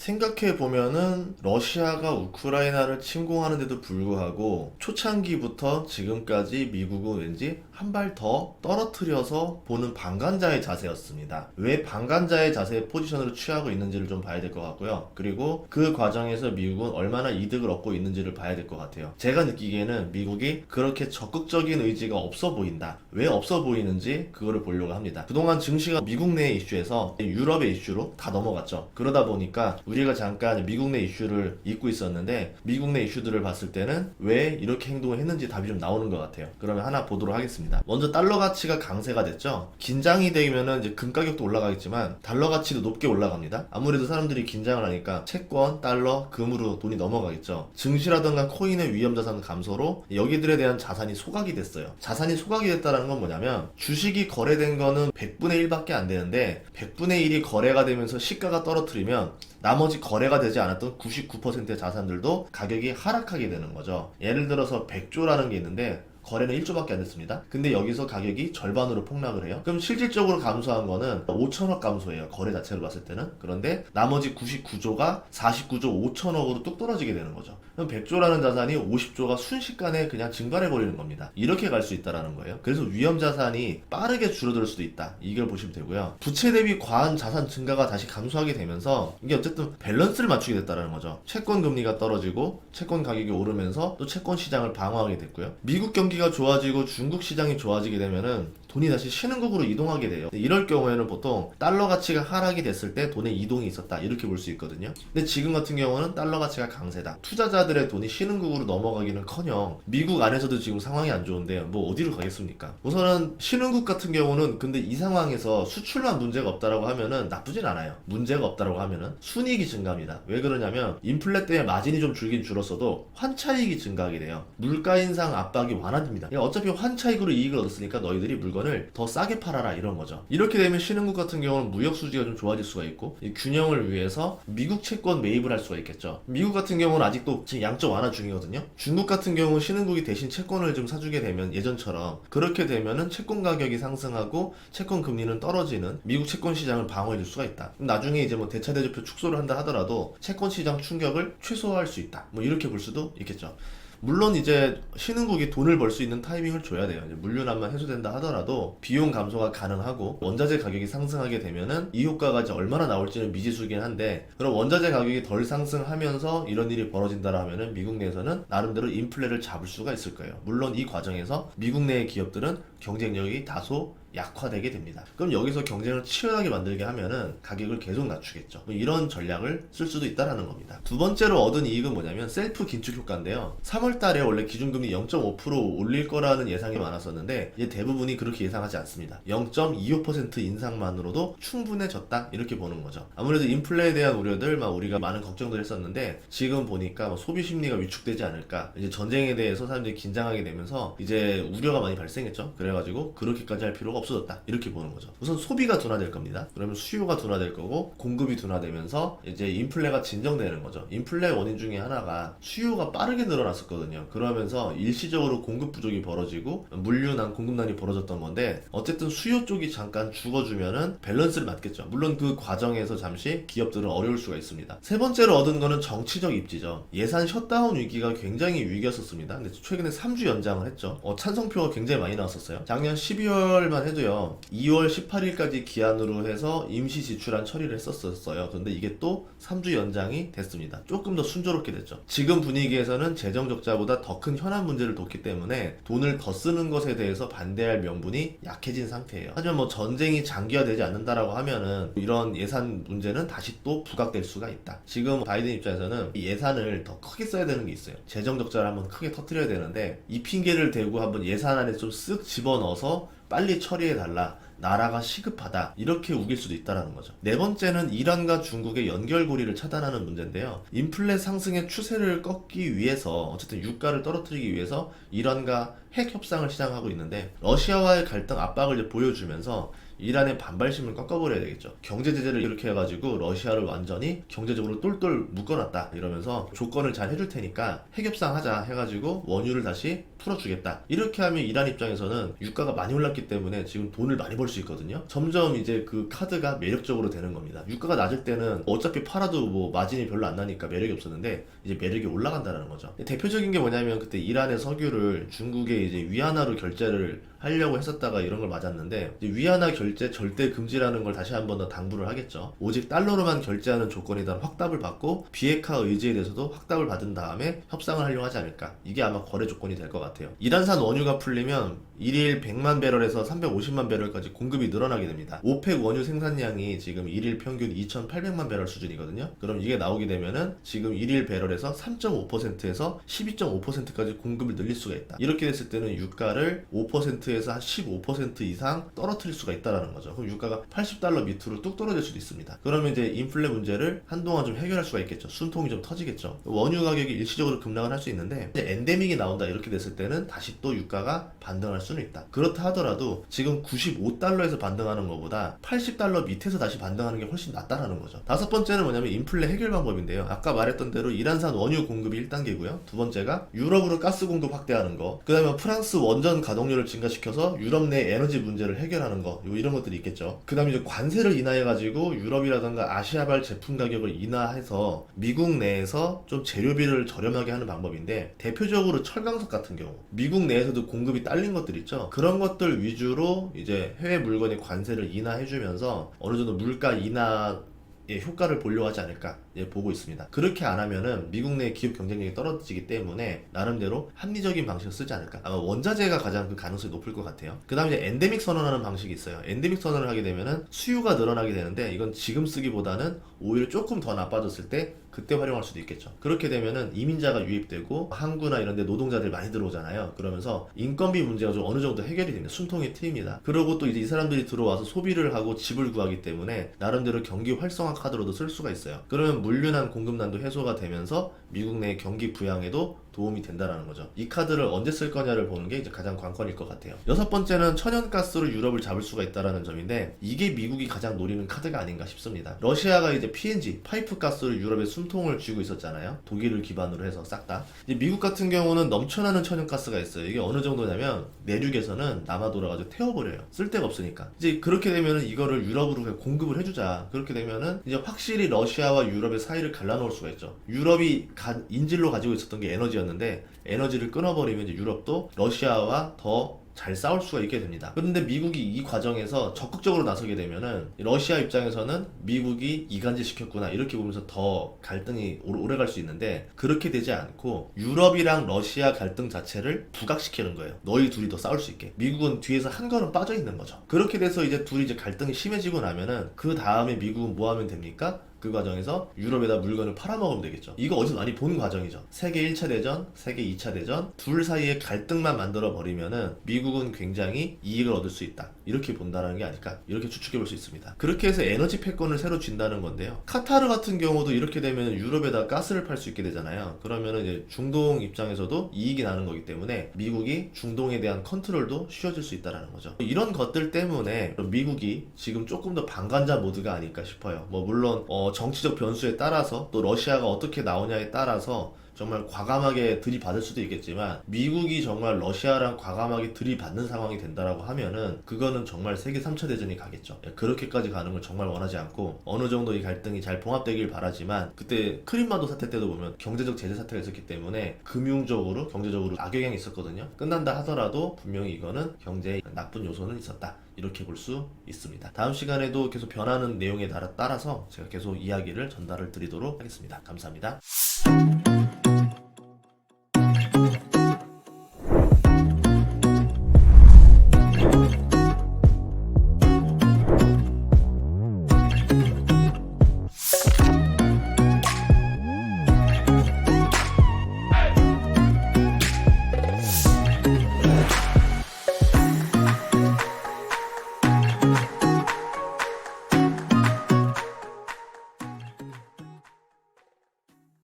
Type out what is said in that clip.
생각해 보면은 러시아가 우크라이나를 침공하는데도 불구하고 초창기부터 지금까지 미국은 왠지 한 발 더 떨어뜨려서 보는 방관자의 자세였습니다. 왜 방관자의 자세의 포지션으로 취하고 있는지를 좀 봐야 될 것 같고요. 그리고 그 과정에서 미국은 얼마나 이득을 얻고 있는지를 봐야 될 것 같아요. 제가 느끼기에는 미국이 그렇게 적극적인 의지가 없어 보인다. 왜 없어 보이는지 그거를 보려고 합니다. 그동안 증시가 미국 내 이슈에서 유럽의 이슈로 다 넘어갔죠. 그러다 보니까 우리가 잠깐 미국 내 이슈를 잊고 있었는데 미국 내 이슈들을 봤을 때는 왜 이렇게 행동을 했는지 답이 좀 나오는 것 같아요. 그러면 하나 보도록 하겠습니다. 먼저 달러 가치가 강세가 됐죠. 긴장이 되면은 이제 금 가격도 올라가겠지만 달러 가치도 높게 올라갑니다. 아무래도 사람들이 긴장을 하니까 채권, 달러, 금으로 돈이 넘어가겠죠. 증시라든가 코인의 위험 자산 감소로 여기들에 대한 자산이 소각이 됐어요. 자산이 소각이 됐다는 건 뭐냐면 주식이 거래된 거는 100분의 1밖에 안 되는데 100분의 1이 거래가 되면서 시가가 떨어뜨리면 나머지 거래가 되지 않았던 99%의 자산들도 가격이 하락하게 되는 거죠. 예를 들어서 100조라는 게 있는데 거래는 1조밖에 안 됐습니다. 근데 여기서 가격이 절반으로 폭락을 해요. 그럼 실질적으로 감소한 거는 5천억 감소예요. 거래 자체로 봤을 때는. 그런데 나머지 99조가 49조 5천억으로 뚝 떨어지게 되는 거죠. 그럼 100조라는 자산이 50조가 순식간에 그냥 증발해 버리는 겁니다. 이렇게 갈 수 있다라는 거예요. 그래서 위험 자산이 빠르게 줄어들 수도 있다. 이걸 보시면 되고요. 부채 대비 과한 자산 증가가 다시 감소하게 되면서 이게 어쨌든 밸런스를 맞추게 됐다라는 거죠. 채권 금리가 떨어지고 채권 가격이 오르면서 또 채권 시장을 방어하게 됐고요. 미국 경기가 좋아지고 중국 시장이 좋아지게 되면은 돈이 다시 신흥국으로 이동하게 돼요. 이럴 경우에는 보통 달러 가치가 하락이 됐을 때 돈의 이동이 있었다 이렇게 볼 수 있거든요. 근데 지금 같은 경우는 달러 가치가 강세다. 투자자들의 돈이 신흥국으로 넘어가기는커녕 미국 안에서도 지금 상황이 안 좋은데 뭐 어디로 가겠습니까? 우선은 신흥국 같은 경우는 근데 이 상황에서 수출만 문제가 없다라고 하면은 나쁘진 않아요. 문제가 없다라고 하면은 순이익이 증가합니다. 왜 그러냐면 인플레 때문에 마진이 좀 줄긴 줄었어도 환차익이 증가하게 돼요. 물가 인상 압박이 완화됩니다. 그러니까 어차피 환차익으로 이익을 얻었으니까 너희들이 물건 을더 싸게 팔아라 이런 거죠. 이렇게 되면 신흥국 같은 경우는 무역 수지가 좀 좋아질 수가 있고 이 균형을 위해서 미국 채권 매입을 할 수가 있겠죠. 미국 같은 경우는 아직도 지금 양적 완화 중이거든요. 중국 같은 경우 신흥국이 대신 채권을 좀 사주게 되면 예전처럼 그렇게 되면은 채권 가격이 상승하고 채권 금리는 떨어지는 미국 채권 시장을 방어해줄 수가 있다. 나중에 이제 뭐 대차 대조표 축소를 한다 하더라도 채권 시장 충격을 최소화할 수 있다. 뭐 이렇게 볼 수도 있겠죠. 물론 이제 신흥국이 돈을 벌 수 있는 타이밍을 줘야 돼요. 물류난만 해소된다 하더라도 비용 감소가 가능하고 원자재 가격이 상승하게 되면은 이 효과가 이제 얼마나 나올지는 미지수긴 한데 그럼 원자재 가격이 덜 상승하면서 이런 일이 벌어진다라 하면은 미국 내에서는 나름대로 인플레를 잡을 수가 있을 거예요. 물론 이 과정에서 미국 내의 기업들은 경쟁력이 다소 약화되게 됩니다. 그럼 여기서 경쟁을 치열하게 만들게 하면은 가격을 계속 낮추겠죠. 뭐 이런 전략을 쓸 수도 있다라는 겁니다. 두 번째로 얻은 이익은 뭐냐면 셀프 긴축 효과인데요. 3월 달에 원래 기준금리 0.5% 올릴 거라는 예상이 많았었는데 이제 대부분이 그렇게 예상하지 않습니다. 0.25% 인상만으로도 충분해졌다 이렇게 보는 거죠. 아무래도 인플레에 대한 우려들 막 우리가 많은 걱정들 했었는데 지금 보니까 뭐 소비 심리가 위축되지 않을까 이제 전쟁에 대해서 사람들이 긴장하게 되면서 이제 우려가 많이 발생했죠. 그래 가지고 그렇게까지 할 필요가 없어졌다 이렇게 보는 거죠. 우선 소비가 둔화될 겁니다. 그러면 수요가 둔화될 거고 공급이 둔화되면서 이제 인플레가 진정되는 거죠. 인플레 원인 중에 하나가 수요가 빠르게 늘어났었거든요. 그러면서 일시적으로 공급 부족이 벌어지고 물류난 공급난이 벌어졌던 건데 어쨌든 수요 쪽이 잠깐 죽어주면은 밸런스를 맞겠죠. 물론 그 과정에서 잠시 기업들은 어려울 수가 있습니다. 세 번째로 얻은 거는 정치적 입지죠. 예산 셧다운 위기가 굉장히 위기였었습니다. 근데 최근에 3주 연장을 했죠. 어, 찬성표가 굉장히 많이 나왔었어요. 작년 12월만 해도요. 2월 18일까지 기한으로 해서 임시 지출안 처리를 했었어요. 근데 이게 또 3주 연장이 됐습니다. 조금 더 순조롭게 됐죠. 지금 분위기에서는 재정 적자보다 더 큰 현안 문제를 뒀기 때문에 돈을 더 쓰는 것에 대해서 반대할 명분이 약해진 상태예요. 하지만 뭐 전쟁이 장기화되지 않는다라고 하면은 이런 예산 문제는 다시 또 부각될 수가 있다. 지금 바이든 입장에서는 이 예산을 더 크게 써야 되는 게 있어요. 재정 적자를 한번 크게 터뜨려야 되는데 이 핑계를 대고 한번 예산 안에 좀 쓱 집어넣어서 빨리 처리해 달라. 나라가 시급하다 이렇게 우길 수도 있다라는 거죠. 네 번째는 이란과 중국의 연결고리를 차단하는 문제인데요. 인플레 상승의 추세를 꺾기 위해서 어쨌든 유가를 떨어뜨리기 위해서 이란과 핵 협상을 시작하고 있는데 러시아와의 갈등 압박을 보여주면서 이란의 반발심을 꺾어버려야 되겠죠. 경제 제재를 이렇게 해가지고 러시아를 완전히 경제적으로 똘똘 묶어놨다 이러면서 조건을 잘 해줄 테니까 핵협상 하자 해가지고 원유를 다시 풀어주겠다. 이렇게 하면 이란 입장에서는 유가가 많이 올랐기 때문에 지금 돈을 많이 벌 수 있거든요. 점점 이제 그 카드가 매력적으로 되는 겁니다. 유가가 낮을 때는 어차피 팔아도 뭐 마진이 별로 안 나니까 매력이 없었는데 이제 매력이 올라간다는 거죠. 대표적인 게 뭐냐면 그때 이란의 석유를 중국에 이제 위안화로 결제를 하려고 했었다가 이런 걸 맞았는데 위안화 결제 절대 금지라는 걸 다시 한 번 더 당부를 하겠죠. 오직 달러로만 결제하는 대한 확답을 받고 비핵화 의지에 대해서도 확답을 받은 다음에 협상을 하려고 하지 않을까. 이게 아마 거래 조건이 될 것 같아요. 이란산 원유가 풀리면 1일 100만 배럴에서 350만 배럴까지 공급이 늘어나게 됩니다. 오펙 원유 생산량이 지금 1일 평균 2,800만 배럴 수준이거든요. 그럼 이게 나오게 되면은 지금 1일 배럴에서 3.5%에서 12.5%까지 공급을 늘릴 수가 있다. 이렇게 됐을 때는 유가를 5%에서 한 15% 이상 떨어뜨릴 수가 있다라는 거죠. 그럼 유가가 80달러 밑으로 뚝 떨어질 수도 있습니다. 그러면 이제 인플레 문제를 한동안 좀 해결할 수가 있겠죠. 숨통이 좀 터지겠죠. 원유 가격이 일시적으로 급락을 할 수 있는데 이제 엔데믹이 나온다 이렇게 됐을 때는 다시 또 유가가 반등할 수는 있다. 그렇다 하더라도 지금 95달러에서 반등하는 것보다 80달러 밑에서 다시 반등하는 게 훨씬 낫다라는 거죠. 다섯 번째는 뭐냐면 인플레 해결 방법인데요. 아까 말했던 대로 이란산 원유 공급이 1단계고요. 두 번째가 유럽으로 가스 공급 확대하는 거. 그 다음에 프랑스 원전 가동률을 증가시켜서 유럽 내 에너지 문제를 해결하는 거. 요 이런 것들이 있겠죠. 그 다음에 이제 관세를 인하해가지고 유럽이라던가 아시아발 제품 가격을 인하해서 미국 내에서 좀 재료비를 저렴하게 하는 방법인데 대표적으로 철강석 같은 경우 미국 내에서도 공급이 딸린 것들 있죠. 그런 것들 위주로 이제 해외 물건의 관세를 인하해주면서 어느 정도 물가 인하 의 효과를 보려고 하지 않을까 예, 보고 있습니다. 그렇게 안 하면은 미국 내 기업 경쟁력이 떨어지기 때문에 나름대로 합리적인 방식을 쓰지 않을까. 아마 원자재가 가장 그 가능성이 높을 것 같아요. 그 다음에 엔데믹 선언하는 방식이 있어요. 엔데믹 선언을 하게 되면은 수요가 늘어나게 되는데 이건 지금 쓰기보다는 오히려 조금 더 나빠졌을 때 그때 활용할 수도 있겠죠. 그렇게 되면은 이민자가 유입되고 항구나 이런 데 노동자들 많이 들어오잖아요. 그러면서 인건비 문제가 좀 어느 정도 해결이 됩니다. 숨통이 트입니다. 그리고 또 이제 이 사람들이 들어와서 소비를 하고 집을 구하기 때문에 나름대로 경기 활성화 카드로도 쓸 수가 있어요. 그러면 물류난 공급난도 해소가 되면서 미국 내 경기 부양에도 도움이 된다라는 거죠. 이 카드를 언제 쓸 거냐를 보는 게 이제 가장 관건일 것 같아요. 여섯 번째는 천연가스로 유럽을 잡을 수가 있다라는 점인데 이게 미국이 가장 노리는 카드가 아닌가 싶습니다. 러시아가 이제 PNG 파이프 가스를 유럽에 숨통을 쥐고 있었잖아요. 독일을 기반으로 해서 싹 다. 미국 같은 경우는 넘쳐나는 천연가스가 있어요. 이게 어느 정도냐면 내륙에서는 남아 돌아가지고 태워버려요. 쓸 데가 없으니까. 이제 그렇게 되면은 이거를 유럽으로 공급을 해주자. 그렇게 되면은 이제 확실히 러시아와 유럽의 사이를 갈라놓을 수가 있죠. 유럽이 가- 인질로 가지고 있었던 게 에너지 였는데 에너지를 끊어버리면 이제 유럽도 러시아와 더 잘 싸울 수가 있게 됩니다. 그런데 미국이 이 과정에서 적극적으로 나서게 되면은 러시아 입장에서는 미국이 이간질 시켰구나 이렇게 보면서 더 갈등이 오래 갈 수 있는데 그렇게 되지 않고 유럽이랑 러시아 갈등 자체를 부각시키는 거예요. 너희 둘이 더 싸울 수 있게. 미국은 뒤에서 한 걸음 빠져 있는 거죠. 그렇게 돼서 이제 둘이 이제 갈등이 심해지고 나면은 그 다음에 미국은 뭐 하면 됩니까? 그 과정에서 유럽에다 물건을 팔아먹으면 되겠죠. 이거 어디서 많이 본 과정이죠. 세계 1차 대전, 세계 2차 대전, 둘 사이에 갈등만 만들어 버리면은 미국은 굉장히 이익을 얻을 수 있다. 이렇게 본다는 게 아닐까. 이렇게 추측해 볼 수 있습니다. 그렇게 해서 에너지 패권을 새로 쥔다는 건데요. 카타르 같은 경우도 이렇게 되면 유럽에다 가스를 팔 수 있게 되잖아요. 그러면은 이제 중동 입장에서도 이익이 나는 거기 때문에 미국이 중동에 대한 컨트롤도 쉬워질 수 있다라는 거죠. 이런 것들 때문에 미국이 지금 조금 더 방관자 모드가 아닐까 싶어요. 뭐 물론 어, 정치적 변수에 따라서 또 러시아가 어떻게 나오냐에 따라서 정말 과감하게 들이받을 수도 있겠지만 미국이 정말 러시아랑 과감하게 들이받는 상황이 된다라고 하면은 그거는 정말 세계 3차 대전이 가겠죠. 예, 그렇게까지 가는 걸 정말 원하지 않고 어느 정도 이 갈등이 잘 봉합되길 바라지만 그때 크림마도 사태 때도 보면 경제적 제재 사태가 있었기 때문에 금융적으로 경제적으로 악영향이 있었거든요. 끝난다 하더라도 분명히 이거는 경제에 나쁜 요소는 있었다. 이렇게 볼 수 있습니다. 다음 시간에도 계속 변하는 내용에 따라- 따라서 제가 계속 이야기를 전달을 드리도록 하겠습니다. 감사합니다.